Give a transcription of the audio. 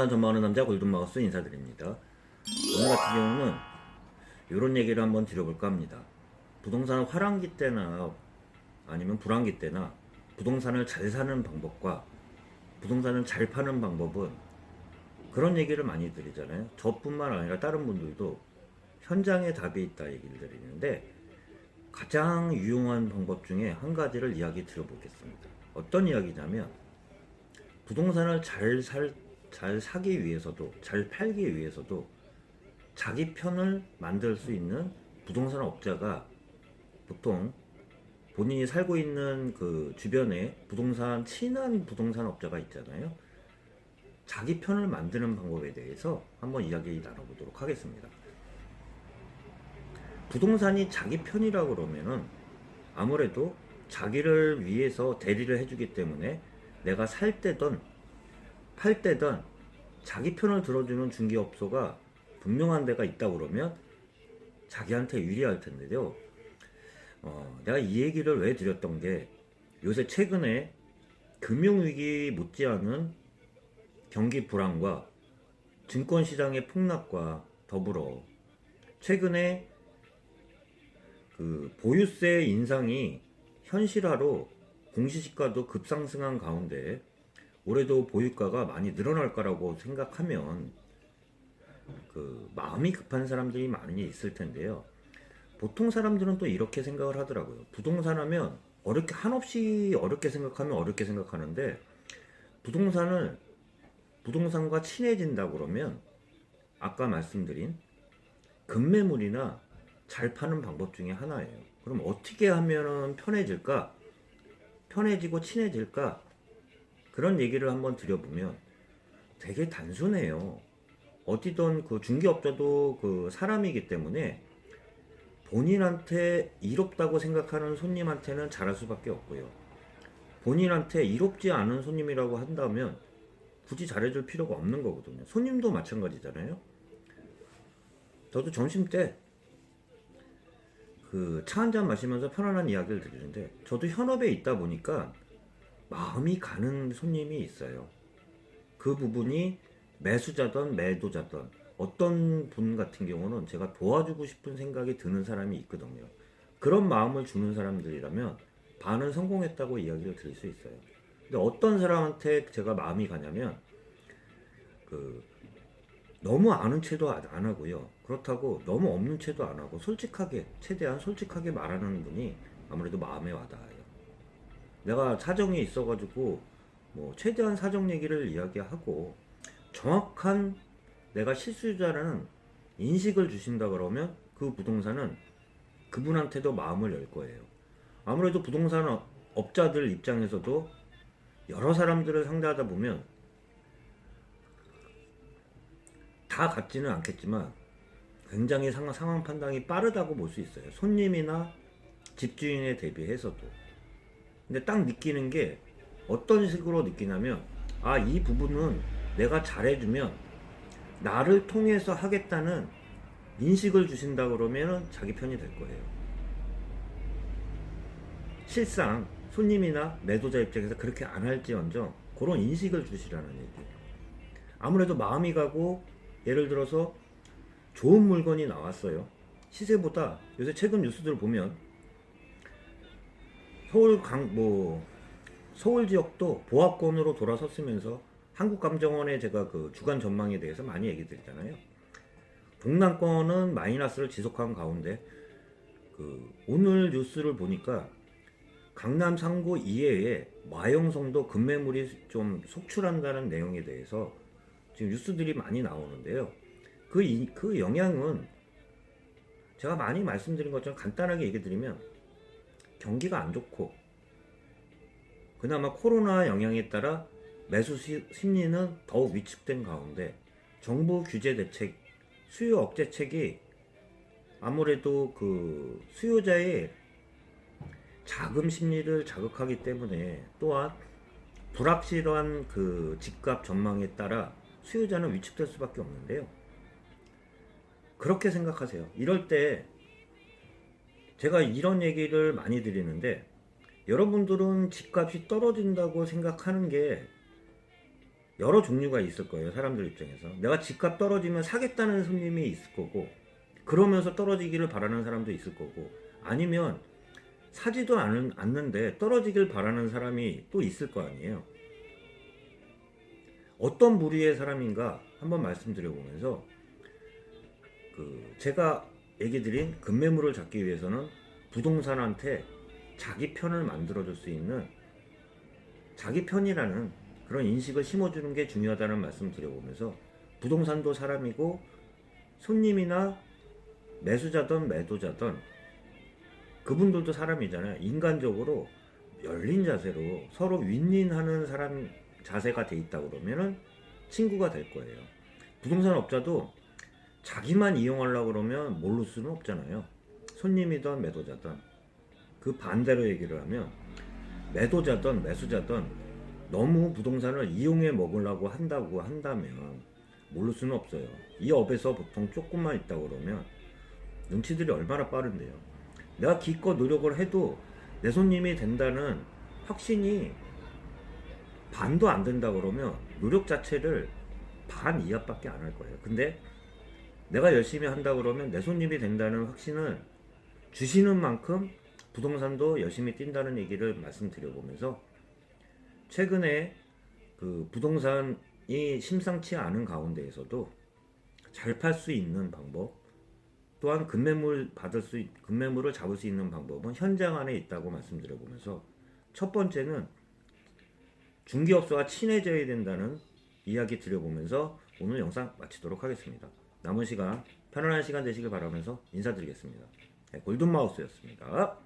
부동산 전망하는 남자 골든마우스 인사드립니다. 오늘 같은 경우는 이런 얘기를 한번 드려볼까 합니다. 부동산 화랑기 때나 아니면 불황기 때나 부동산을 잘 사는 방법과 부동산을 잘 파는 방법은 그런 얘기를 많이 드리잖아요. 저뿐만 아니라 다른 분들도 현장에 답이 있다 얘기를 드리는데 가장 유용한 방법 중에 한 가지를 이야기 드려보겠습니다. 어떤 이야기냐면 부동산을 잘 살, 잘 사기 위해서도, 잘 팔기 위해서도 자기 편을 만들 수 있는 부동산 업자가 보통 본인이 살고 있는 그 주변에 부동산, 친한 부동산 업자가 있잖아요. 자기 편을 만드는 방법에 대해서 한번 이야기 나눠보도록 하겠습니다. 부동산이 자기 편이라고 그러면은 아무래도 자기를 위해서 대리를 해주기 때문에 내가 살 때든 팔 때든 자기 편을 들어주는 중개업소가 분명한 데가 있다 그러면 자기한테 유리할 텐데요. 어, 내가 이 얘기를 왜 드렸던 게 요새 최근에 금융위기 못지않은 경기 불황과 증권시장의 폭락과 더불어 최근에 그 보유세 인상이 현실화로 공시지가도 급상승한 가운데 올해도 보유가가 많이 늘어날 거라고 생각하면 그 마음이 급한 사람들이 많이 있을 텐데요. 보통 사람들은 또 이렇게 생각을 하더라고요. 부동산 하면 어렵게 한없이 어렵게 생각하면 어렵게 생각하는데 부동산을 부동산과 친해진다 그러면 아까 말씀드린 급매물이나 잘 파는 방법 중에 하나예요. 그럼 어떻게 하면 편해질까? 편해지고 친해질까? 그런 얘기를 한번 드려보면 되게 단순해요. 어디든 그 중개업자도 그 사람이기 때문에 본인한테 이롭다고 생각하는 손님한테는 잘할 수밖에 없고요. 본인한테 이롭지 않은 손님이라고 한다면 굳이 잘해줄 필요가 없는 거거든요. 손님도 마찬가지잖아요. 저도 점심 때 그 차 한잔 마시면서 편안한 이야기를 드리는데 저도 현업에 있다 보니까 마음이 가는 손님이 있어요. 그 부분이 매수자든 매도자든 어떤 분 같은 경우는 제가 도와주고 싶은 생각이 드는 사람이 있거든요. 그런 마음을 주는 사람들이라면 반은 성공했다고 이야기를 드릴 수 있어요. 근데 어떤 사람한테 제가 마음이 가냐면 그 너무 아는 체도 안 하고요. 그렇다고 너무 없는 체도 안 하고 솔직하게 최대한 솔직하게 말하는 분이 아무래도 마음에 와닿아요. 내가 사정이 있어가지고 뭐 최대한 사정 얘기를 이야기하고 정확한 내가 실수요자라는 인식을 주신다 그러면 그 부동산은 그분한테도 마음을 열 거예요. 아무래도 부동산 업- 업자들 입장에서도 여러 사람들을 상대하다 보면 다 같지는 않겠지만 굉장히 상황 판단이 빠르다고 볼 수 있어요. 손님이나 집주인에 대비해서도. 근데 딱 느끼는 게 어떤 식으로 느끼냐면 아 이 부분은 내가 잘해주면 나를 통해서 하겠다는 인식을 주신다 그러면은 자기 편이 될 거예요. 실상 손님이나 매도자 입장에서 그렇게 안 할지언정 그런 인식을 주시라는 얘기예요. 아무래도 마음이 가고 예를 들어서 좋은 물건이 나왔어요. 시세보다 요새 최근 뉴스들을 보면 서울 강 뭐 서울 지역도 보합권으로 돌아섰으면서 한국감정원의 제가 그 주간 전망에 대해서 많이 얘기 드리잖아요. 동남권은 마이너스를 지속한 가운데 그 오늘 뉴스를 보니까 강남 상구 이외에 마영성도 급매물이 좀 속출한다는 내용에 대해서 지금 뉴스들이 많이 나오는데요. 그, 이- 그 영향은 제가 많이 말씀드린 것처럼 간단하게 얘기 드리면 경기가 안 좋고 그나마 코로나 영향에 따라 매수 시- 심리는 더욱 위축된 가운데 정부 규제 대책, 수요 억제책이 아무래도 그 수요자의 자금 심리를 자극하기 때문에 또한 불확실한 그 집값 전망에 따라 수요자는 위축될 수밖에 없는데요. 그렇게 생각하세요. 이럴 때 제가 이런 얘기를 많이 드리는데 여러분들은 집값이 떨어진다고 생각하는 게 여러 종류가 있을 거예요. 사람들 입장에서. 내가 집값 떨어지면 사겠다는 손님이 있을 거고, 그러면서 떨어지기를 바라는 사람도 있을 거고, 아니면 사지도 않은, 않는데 떨어지길 바라는 사람이 또 있을 거 아니에요. 어떤 부류의 사람인가 한번 말씀드려보면서, 그, 제가 얘기 드린 급매물을 잡기 위해서는 부동산한테 자기 편을 만들어줄 수 있는 자기 편이라는 그런 인식을 심어주는 게 중요하다는 말씀 드려보면서 부동산도 사람이고 손님이나 매수자든 매도자든 그분들도 사람이잖아요. 인간적으로 열린 자세로 서로 윈윈하는 사람 자세가 돼 있다 그러면은 친구가 될 거예요. 부동산 업자도 자기만 이용하려고 그러면 모를 수는 없잖아요. 손님이든 매도자든 그 반대로 얘기를 하면 매도자든 매수자든 너무 부동산을 이용해 먹으려고 한다고 한다면 모를 수는 없어요. 이 업에서 보통 조금만 있다 그러면 눈치들이 얼마나 빠른데요. 내가 기껏 노력을 해도 내 손님이 된다는 확신이 반도 안 된다 그러면 노력 자체를 반 이하밖에 안 할 거예요. 근데 내가 열심히 한다 그러면 내 손님이 된다는 확신을 주시는 만큼 부동산도 열심히 뛴다는 얘기를 말씀드려보면서 최근에 그 부동산이 심상치 않은 가운데에서도 잘 팔 수 있는 방법 또한 급매물 받을 수 있- 급매물을 잡을 수 있는 방법은 현장 안에 있다고 말씀드려보면서 첫 번째는 중개업소와 친해져야 된다는 이야기 드려보면서 오늘 영상 마치도록 하겠습니다. 남은 시간 편안한 시간 되시길 바라면서 인사드리겠습니다. 네, 골든마우스였습니다.